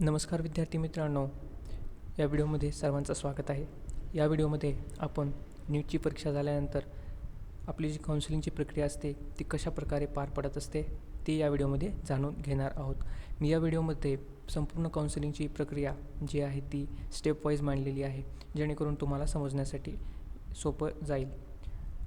नमस्कार विद्यार्थी मित्रांनो या व्हिडिओमध्ये सर्वांचं स्वागत आहे. या व्हिडिओमध्ये आपण नीटची परीक्षा झाल्यानंतर आपली जी काउन्सिलिंगची प्रक्रिया असते ती कशा प्रकारे पार पडत असते ती या व्हिडिओमध्ये जाणून घेणार आहोत. मी या व्हिडिओमध्ये संपूर्ण काउन्सिलिंगची प्रक्रिया जी आहे ती स्टेप वाईज मांडलेली आहे जेणेकरून तुम्हाला समजण्यासाठी सोपं जाईल.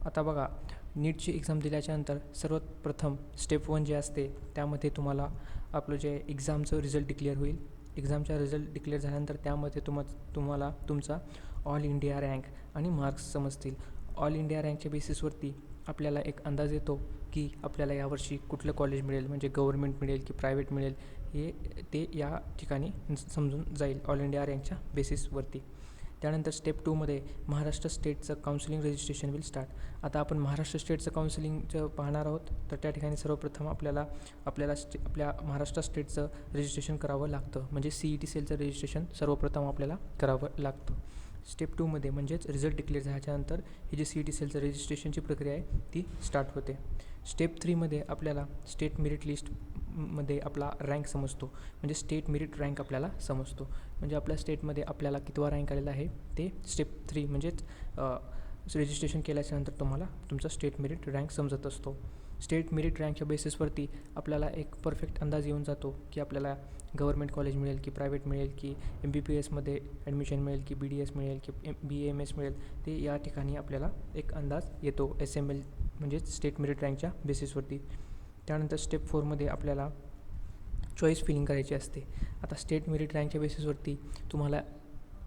आता बघा नीटची एक्झाम दिल्याच्यानंतर सर्वात प्रथम स्टेप वन जे असते त्यामध्ये तुम्हाला आपलं जे एक्झामचं रिझल्ट डिक्लेअर होईल. एक्झामचा रिझल्ट डिक्लेअर झाल्यानंतर त्यामध्ये तुम तुम्हाला तुमचा ऑल इंडिया रँक आणि मार्क्स समजतील. ऑल इंडिया रँकच्या बेसिसवरती आपल्याला एक अंदाज येतो की आपल्याला यावर्षी कुठलं कॉलेज मिळेल म्हणजे गव्हर्मेंट मिळेल की प्रायव्हेट मिळेल हे ते या ठिकाणी समजून जाईल ऑल इंडिया रँकच्या बेसिसवरती त्यानंतर स्टेप टूमध्ये महाराष्ट्र स्टेटचं काउन्सिलिंग रजिस्ट्रेशन विल स्टार्ट आता आपण महाराष्ट्र स्टेटचं काउन्सिलिंगचं पाहणार आहोत तर त्या ठिकाणी सर्वप्रथम आपल्याला आपल्याला स्टे आपल्या महाराष्ट्र स्टेटचं रजिस्ट्रेशन करावं लागतं. म्हणजे सी ई टी सेलचं रजिस्ट्रेशन सर्वप्रथम आपल्याला करावं लागतं. स्टेप टूमध्ये म्हणजेच रिझल्ट डिक्लेअर झाल्याच्यानंतर ही जी सी ई टी सेलचं रजिस्ट्रेशनची प्रक्रिया आहे ती स्टार्ट होते. स्टेप थ्रीमध्ये आपल्याला स्टेट मेरिट लिस्ट मध्ये आपला रँक समजतो. म्हणजे स्टेट मेरिट रँक आपल्याला समजतो. म्हणजे आपल्या स्टेटमध्ये आपल्याला कितवा रँक आलेला आहे ते स्टेप थ्री म्हणजेच रजिस्ट्रेशन केल्याच्यानंतर तुम्हाला तुमचा स्टेट मेरिट रँक समजत असतो. स्टेट मेरिट रँकच्या बेसिसवरती आपल्याला एक परफेक्ट अंदाज येऊन जातो की आपल्याला गव्हर्मेंट कॉलेज मिळेल की प्रायव्हेट मिळेल की एम बी पी एसमध्ये ॲडमिशन मिळेल की बी डी एस मिळेल की एम बी एम एस मिळेल ते या ठिकाणी आपल्याला एक अंदाज येतो. एस एम एल म्हणजेच स्टेट मेरिट रँकच्या बेसिसवरती त्यानंतर स्टेप फोरमध्ये आपल्याला चॉईस फिलिंग करायची असते. आता स्टेट मेरिट रँकच्या बेसिसवरती तुम्हाला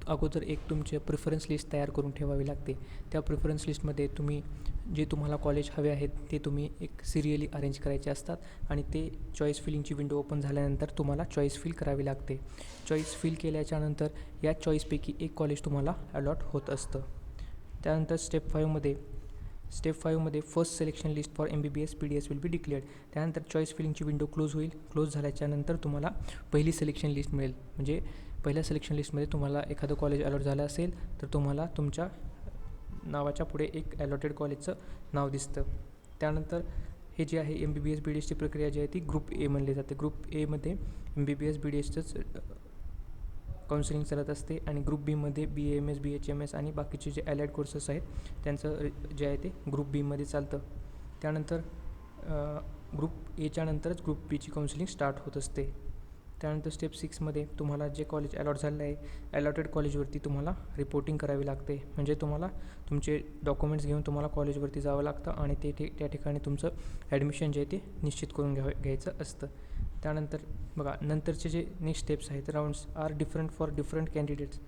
अगोदर एक तुमचे प्रिफरन्स लिस्ट तयार करून ठेवावी लागते. त्या प्रिफरन्स लिस्टमध्ये तुम्ही जे तुम्हाला कॉलेज हवे आहेत ते तुम्ही एक सिरियली अरेंज करायचे असतात आणि ते चॉईस फिलिंगची विंडो ओपन झाल्यानंतर तुम्हाला चॉईस फिल करावी लागते. चॉईस फिल केल्याच्यानंतर या चॉईसपैकी एक कॉलेज तुम्हाला अलॉट होत असतं. त्यानंतर स्टेप फाईव्हमध्ये step फाईव्हमध्ये first selection list for M B B S P D S will be declared त्यानंतर चॉईस फिलिंगची विंडो क्लोज होईल. क्लोज झाल्याच्यानंतर तुम्हाला पहिली सिलेक्शन लिस्ट मिळेल. म्हणजे पहिल्या सिलेक्शन लिस्टमध्ये तुम्हाला एखादं कॉलेज अलॉट झालं असेल तर तुम्हाला तुमच्या नावाच्या पुढे एक अलॉटेड कॉलेजचं नाव दिसतं. त्यानंतर हे जे आहे M B B S B D एसची प्रक्रिया जी आहे ती ग्रुप ए म्हणली जाते. ग्रुप एमध्ये M B B S B D एसचंच counselling चालत असते आणि ग्रुप बीमध्ये B M S B H M S आणि बाकीचे जे ॲलाइड कोर्सेस आहेत त्यांचं जे आहे ते ग्रुप बीमध्ये चालतं. त्यानंतर ग्रुप एच्या नंतरच ग्रुप बीची काउन्सिलिंग स्टार्ट होत असते. त्यानंतर स्टेप सिक्समध्ये तुम्हाला जे कॉलेज अलॉट झालेलं आहे अलॉटेड कॉलेजवरती तुम्हाला रिपोर्टिंग करावी लागते. म्हणजे तुम्हाला तुमचे डॉक्युमेंट्स घेऊन तुम्हाला कॉलेजवरती जावं लागतं आणि ते त्या ठिकाणी तुमचं ॲडमिशन जे आहे ते निश्चित करून घ्यावं घ्यायचं असतं. त्यानंतर बघा नंतरचे जे नेक्स्ट स्टेप्स आहेत rounds are different for different candidates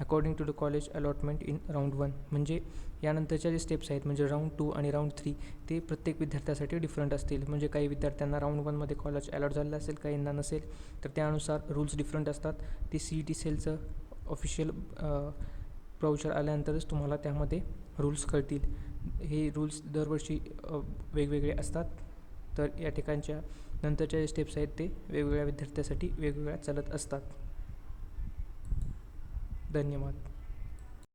according to the college allotment in round one म्हणजे यानंतरच्या जे स्टेप्स आहेत म्हणजे राऊंड टू आणि राऊंड थ्री ते प्रत्येक विद्यार्थ्यासाठी डिफरंट असतील. म्हणजे काही विद्यार्थ्यांना राऊंड वनमध्ये कॉलेज अलॉट झालेलं असेल काहींना नसेल तर त्यानुसार रूल्स डिफरंट असतात. ते सी ई टी सेलचं ऑफिशियल ब्राउचर आल्यानंतरच तुम्हाला त्यामध्ये रूल्स कळतील. हे रूल्स दरवर्षी वेगवेगळे असतात. तर या ठिकाणच्या नंतरच्या जे स्टेप्स आहेत ते वेगवेगळ्या विद्यार्थ्यासाठी वेगवेगळ्या चालत असतात. धन्यवाद.